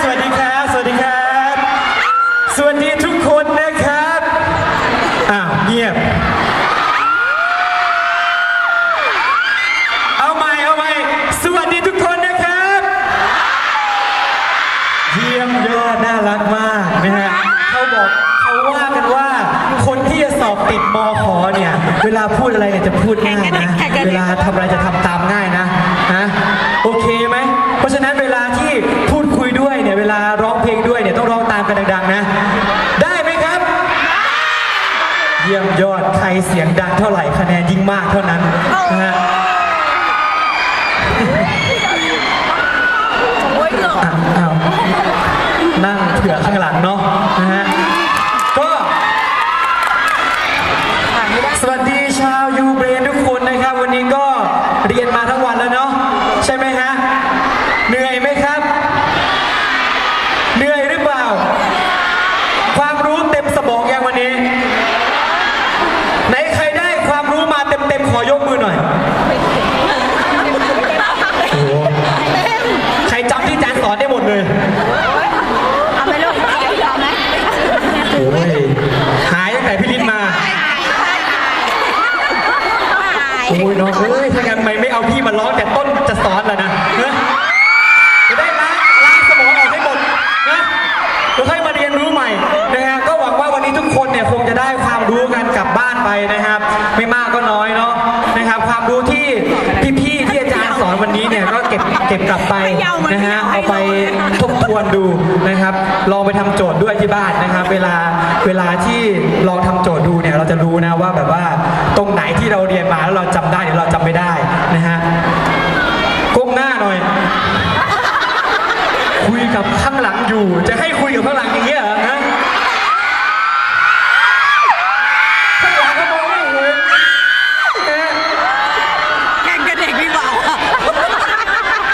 สวัสดีครับ สวัสดีครับ สวัสดีทุกคนนะครับ อ้าวเงียบ เอาใหม่เอาใหม่สวัสดีทุกคนนะครับ เยี่ยมยอดน่ารักมากนะฮะเขาบอกเขาว่ากันว่า คนที่จะสอบติดมขเนี่ย เวลาพูดอะไรเนี่ยจะพูดง่าย เยี่ยมยอดใครเสียงดังเท่าไหร่คะแนนยิ่งมากเท่านั้นนะฮะ อะอ้าวนั่งเผื่อข้างหลังเนาะนะฮะ ก็ สวัสดีชาวยูเบรนทุกคนนะครับ วันนี้ก็เรียนมาทั้งวันแล้วเนาะใช่ไหมฮะ เหนื่อยไหมครับ เหนื่อยหรือเปล่า ความรู้เต็มสมองยังวันนี้ ไหนใครได้ความรู้มาเต็มๆขอยกมือหน่อย โอ้โหใครจำที่อาจารย์สอนได้หมดเลย เอาไหมลูกเอาไหม โอ้ยหายตั้งแต่พี่ลิศมา โอ้ยน้องเอ้ยถ้างั้นทำไมไมาร้องแต่ต้นจะสอนแล่ะนะเนอะจะได้ล้างล้างสมองออกให้หมดนะแล้วค่อยมาเรียนรู้ใหม่นะฮะก็หวังว่าวันนี้ทุกคนเนี่ยคงจะได้ความรู้กันกลับบ้านไปนะครับ ไม่มากก็น้อยเนาะนะครับ ความรู้ที่พี่ๆที่อาจารย์สอนวันนี้เนี่ยก็เก็บเก็บกลับไปนะฮะเอาไปทบทวนดูนะครับ ลองไปทำโจทย์ด้วยที่บ้านนะครับ เวลาเวลาที่ลองทำโจทย์ดูเนี่ยเราจะรู้นะว่าแบบว่าตรงไหนที่เราเรียนมาแล้วเราจำได้หรือเราจำไม่ได้นะฮะก้มหน้าหน่อย คุ ยกับข้างหลังอยู่ จะให้คุยกับข้างหลังอย่างเงี้ยเหรอฮะข้างหลังก็มองไม่เห็นนะแข่งกับเด็กพี่บ่าวอะ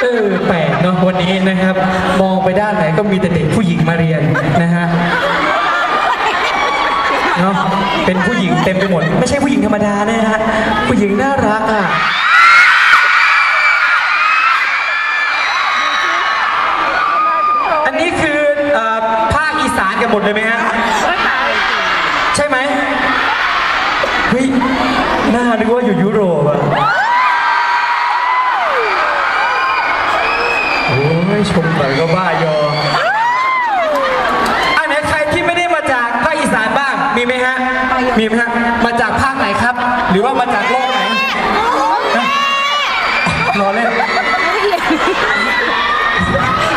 เออแปลกเนาะวันนี้นะครับ มองไปด้านไหนก็มีแต่เด็กผู้หญิงมาเรียนนะฮะเนาะเป็นผู้หญิงเต็มไปหมด ไม่ใช่ผู้หญิงธรรมดานะฮะผู้หญิงน่ารักอะ หมดเลยไหมฮะใช่ไหมเฮ้ยหน้านึกว่าอยู่ยุโรปอะโอ้ยชมหน่อยก็บ้ายออันไหนใครที่ไม่ได้มาจากภาคอีสานบ้าง มีไหมฮะ มีไหมฮะ มาจากภาคไหนครับ หรือว่ามาจากโลกไหนฮะรอเล่น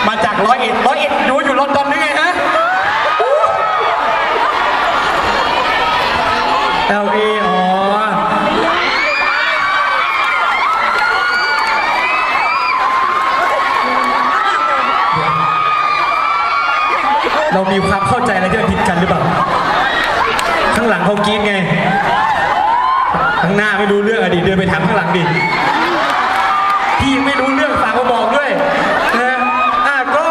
มาจากร้อยเอ็ดร้อยเอ็ดดูอยู่ลอนดอนหรือไงฮะ LA อ๋อ เรามีความเข้าใจอะไรที่มันผิดกันหรือเปล่า ข้างหลังเขากรีดไง ข้างหน้าไม่รู้เรื่องอะดิเดินไปถามข้างหลังดิ พี่ไม่รู้เรื่องฝากมาบอกด้วยนะฮะอะก็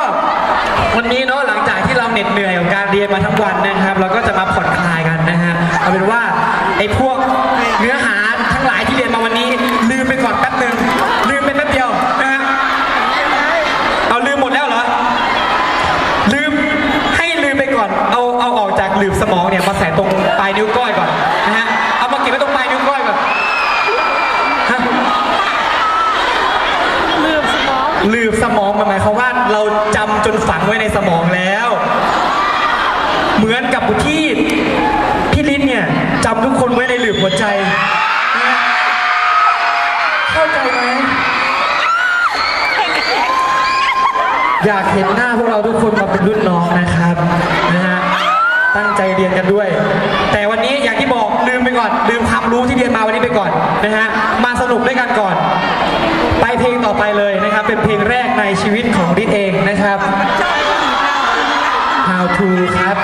วันนี้เนาะหลังจากที่เราเหน็ดเหนื่อยกับการเรียนมาทั้งวันนะครับ เราก็จะมาผ่อนคลายกันนะฮะ เอาเป็นว่าไอ้พวกเนื้อหา ลายนิ้วก้อยก่อนนะฮะ เอามาเก็บไว้ตรงปลายนิ้วก้อยก่อนฮะลืมสมองลืมสมองมันหมายความว่าเราจำจนฝังไว้ในสมองแล้ว เหมือนกับที่พี่ลิ้นเนี่ยจำทุกคนไว้ในหลืบหัวใจนะเข้าใจไหมอยากเห็นหน้าพวกเราทุกคนมาเป็นรุ่นน้องนะครับนะฮะตั้งใจเรียนกันด้วย นะฮะ มาสนุกด้วยกันก่อน ไปเพลงต่อไปเลยนะครับ เป็นเพลงแรกในชีวิตของดิทเองนะครับ How to ครับ